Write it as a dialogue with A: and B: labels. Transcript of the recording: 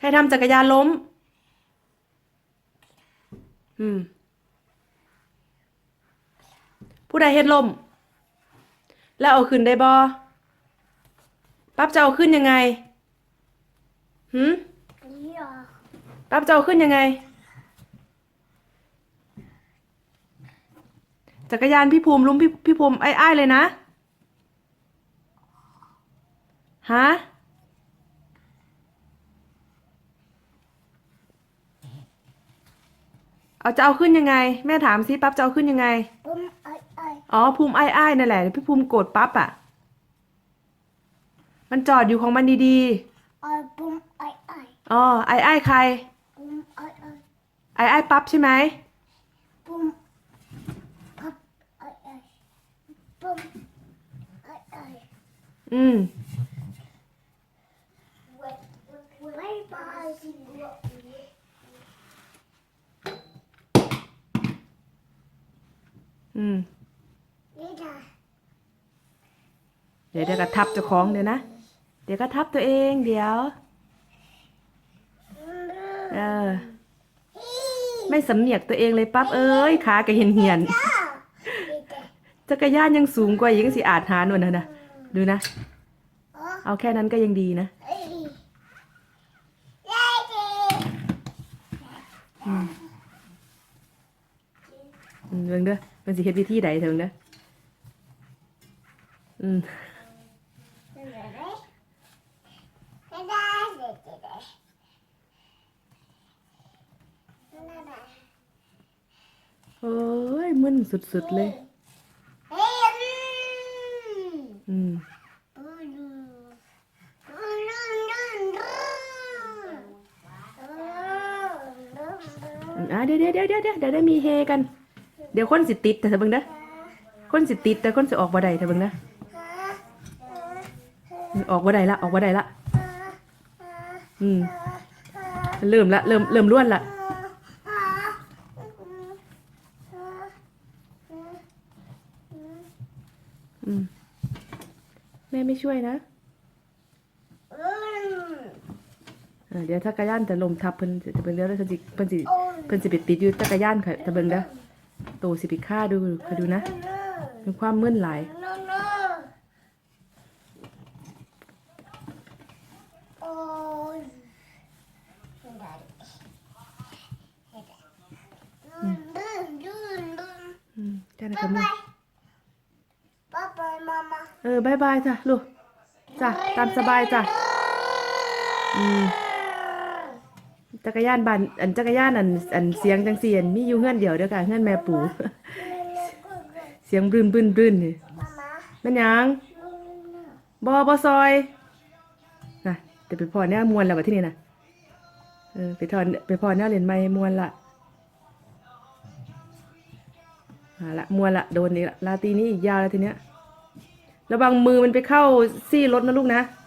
A: ใครทำจักรยานล้ม อืม ผู้ใดเฮ็ดล่มแล้วเอาขึ้นได้บ่ปั๊บจะเอาขึ้นยังไงหืมปั๊บจะเอาขึ้นยังไง จักรยานพี่ภูมิลุมพี่พี่ภูมิไอ้ไอ้เลยนะ ฮะ เอาจะเอาขึ้นยังไง แม่ถามสิปั๊บจะเอาขึ้นยังไง
B: ปุ้มไอ้ไอ้
A: อ๋อภูมิไอ้ไอ้ายนั่นแหละพี่ภูมิโกรธปั๊บอะ มันจอดอยู่ของมันดี
B: ไอ้ปุ้มไอ้ไอ้
A: ๆอ๋อไอ้ไอ้ายใคร
B: ปุ้มไอ้ไอ้
A: ไอ้ไอ้ายปั๊บใช่ไหม
B: ปุ้มพับไอ้ไอ้ปุ้มไอ้ไอ้
A: อืม
B: ไม่ไป
A: อืม
B: นี่จ้ะ
A: เดี๋ยวเดี๋ยวก็ทับเจ้าของเดี๋ยวนะ เดี๋ยวก็ทับตัวเองเดี๋ยว เออ ไม่สำเนียกตัวเองเลยปั๊บเอ้ยขากระเหียนเหียน
B: นี่จ้ะ
A: ๆจักรยานยังสูงกว่ายังสิอาจหาหนวลนะนะดูนะ
B: อ๋อ
A: เอาแค่นั้นก็ยังดีนะ
B: เอ้ยยายจี
A: อืมเบิ่งเด้อ มันสิเฮ็ดวิธีใดเถิงเด้ออืมโอ้ยมึนสุดๆเลยอืม
B: อะ
A: เดี๋ยวเดี๋ยวเดี๋ยวเดี๋ยวเดี๋ยวได้มีเฮกัน เดี๋ยวคนสิติดแต่เถอเบิ่งเด้อคนสิติดแต่คนสิออกบ่ได้เถอเบิ่งเด้อออกบ่ได้ละออกบ่ได้ละอืมเริ่มละเริ่มเริ่มล้วนละอืมแม่ไม่ช่วยนะเดี๋ยวจักระยานจะลมทับเพิ่นจะเบิ่งเด้อแล้วเพิ่นสิเพิ่นสิเพิ่นสิไปติดอยู่จักรยานค่ะจะเบิ่งเด้อ โตสิไปฆ่าดูคอยดูนะมีความมึนหลายอืมจ้านะ
B: บ๊า
A: คะ
B: ย
A: มึง
B: บายบ๊ายบายมามา
A: เออบายบายจ้ะลูกจ้ะตามสบายจ้ะอืม จักรยานบานอันจักรยานอันอันเสียงจังเสียนมีอยู่เฮือนเดียวเด้อค่ะเฮือนแม่ปู่เสียงบรืนบรืนบรืนนี่
B: มามา
A: แม่นหยังบ่บ่ซอยนะเดี๋ยวไปพอแนวมวนแล้วบัดที่นี่นะเออไปถอนไปพอแนวเล่นไม้มวนละเอาละมวนละโดนนี่ละลาตีนี้อีกยาวแล้วทีเนี้ยระวังมือมันไปเข้าซี่รถนะลูกนะ
B: เ